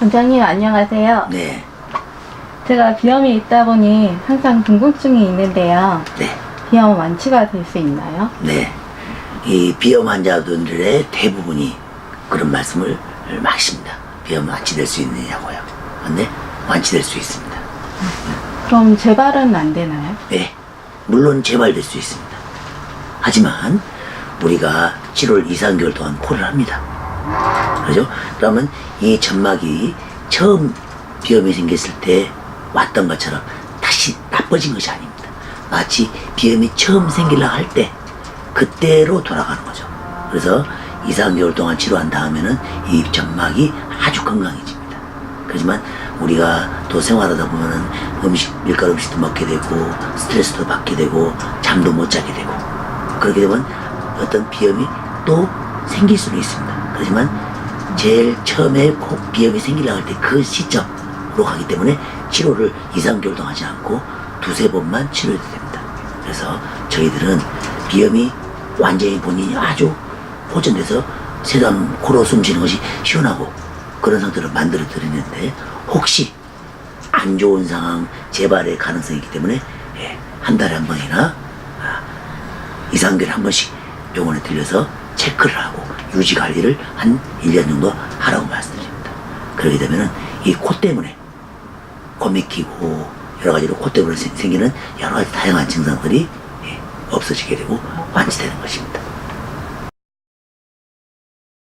원장님 안녕하세요. 네, 제가 비염이 있다 보니 항상 궁금증이 있는데요. 네, 비염 완치가 될 수 있나요? 네. 이 비염 환자분들의 대부분이 그런 말씀을 마십니다. 비염 완치될 수 있느냐고요. 근데 완치될 수 있습니다. 그럼 재발은 안 되나요? 네, 물론 재발될 수 있습니다. 하지만 우리가 7월 2, 3개월 동안 코를 합니다. 그죠? 그러면 이 점막이 처음 비염이 생겼을 때 왔던 것처럼 다시 나빠진 것이 아닙니다. 마치 비염이 처음 생기려고 할때 그때로 돌아가는 거죠. 그래서 2, 3개월 동안 치료한 다음에는 이 점막이 아주 건강해집니다. 그렇지만 우리가 또 생활하다 보면은 음식, 밀가루 음식도 먹게 되고 스트레스도 받게 되고 잠도 못 자게 되고 그렇게 되면 어떤 비염이 또 생길 수는 있습니다. 그렇지만 제일 처음에 꼭 비염이 생기려고 할 때 그 시점으로 가기 때문에 치료를 2, 3개월 동안 하지 않고 두세 번만 치료해도 됩니다. 그래서 저희들은 비염이 완전히 본인이 아주 호전돼서 세담 코로 숨 쉬는 것이 시원하고 그런 상태로 만들어 드리는데 혹시 안 좋은 상황 재발의 가능성이 있기 때문에 예, 한 달에 한 번이나 아, 2, 3개월에 한 번씩 병원에 들려서 체크를 하고 유지 관리를 한 1년 정도 하라고 말씀드립니다. 그러게 되면은 이 코 때문에 코 맥히고 여러 가지로 코 때문에 생- 생기는 여러 가지 다양한 증상들이 예, 없어지게 되고 완치되는 것입니다.